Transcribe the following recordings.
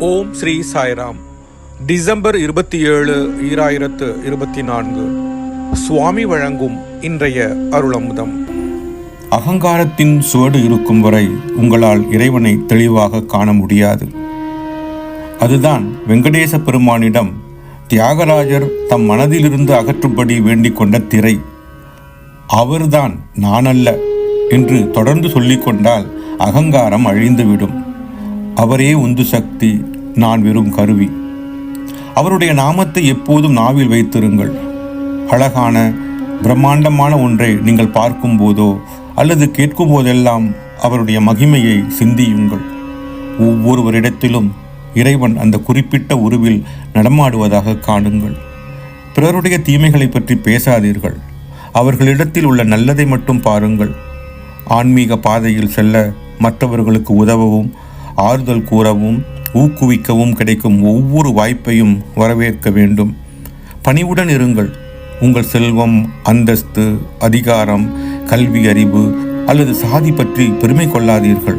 ஓம் Sri Sairam. December இருபத்தி ஏழு ஈராயிரத்து இருபத்தி நான்கு சுவாமி வழங்கும் இன்றைய அருளமுதம். அகங்காரத்தின் சுவடு இருக்கும் வரை உங்களால் இறைவனை தெளிவாக காண முடியாது. அதுதான் வெங்கடேச பெருமானிடம் தியாகராஜர் தம் மனதிலிருந்து அகற்றும்படி வேண்டிக் கொண்ட திரை. அவர்தான் நானல்ல என்று தொடர்ந்து சொல்லிக்கொண்டால் அகங்காரம் அழிந்துவிடும். அவரே உந்து சக்தி நான் வெறும் கருவி. அவருடைய நாமத்தை எப்போதும் நாவில் வைத்திருங்கள். அழகான பிரம்மாண்டமான ஒன்றை நீங்கள் பார்க்கும் போதோ அல்லது கேட்கும் போதெல்லாம் அவருடைய மகிமையை சிந்தியுங்கள். ஒவ்வொருவரிடத்திலும் இறைவன் அந்த குறிப்பிட்ட உருவில் நடமாடுவதாக காணுங்கள். பிறருடைய தீமைகளை பற்றி பேசாதீர்கள். அவர்களிடத்தில் உள்ள நல்லதை மட்டும் பாருங்கள். ஆன்மீக பாதையில் செல்ல மற்றவர்களுக்கு உதவவும் ஆறுதல் கூறவும் ஊக்குவிக்கவும் கிடைக்கும் ஒவ்வொரு வாய்ப்பையும் வரவேற்க வேண்டும். பணிவுடன் இருங்கள். உங்கள் செல்வம் அந்தஸ்து அதிகாரம் கல்வி அறிவு அல்லது சாதி பற்றி பெருமை கொள்ளாதீர்கள்.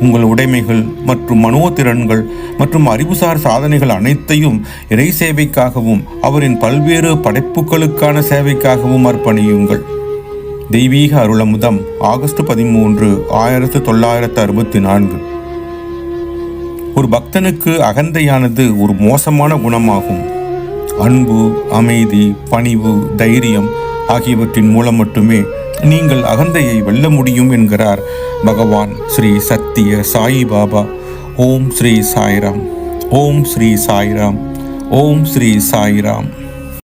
உங்கள் உடைமைகள் மற்றும் மனோதிறன்கள் மற்றும் அறிவுசார் சாதனைகள் அனைத்தையும் இறை சேவைக்காகவும் அவரின் பல்வேறு படைப்புகளுக்கான சேவைக்காகவும் அர்ப்பணியுங்கள். தெய்வீக அருளமுதம் ஆகஸ்ட் பதிமூன்று ஆயிரத்து தொள்ளாயிரத்து அறுபத்தி நான்கு. ஒரு பக்தனுக்கு அகந்தையானது ஒரு மோசமான குணமாகும். அன்பு அமைதி பணிவு தைரியம் ஆகியவற்றின் மூலம் மட்டுமே நீங்கள் அகந்தையை வெல்ல முடியும் என்கிறார் பகவான் ஸ்ரீ சத்திய சாயி பாபா. ஓம் ஸ்ரீ சாய்ராம். ஓம் ஸ்ரீ சாய்ராம். ஓம் ஸ்ரீ சாய்ராம்.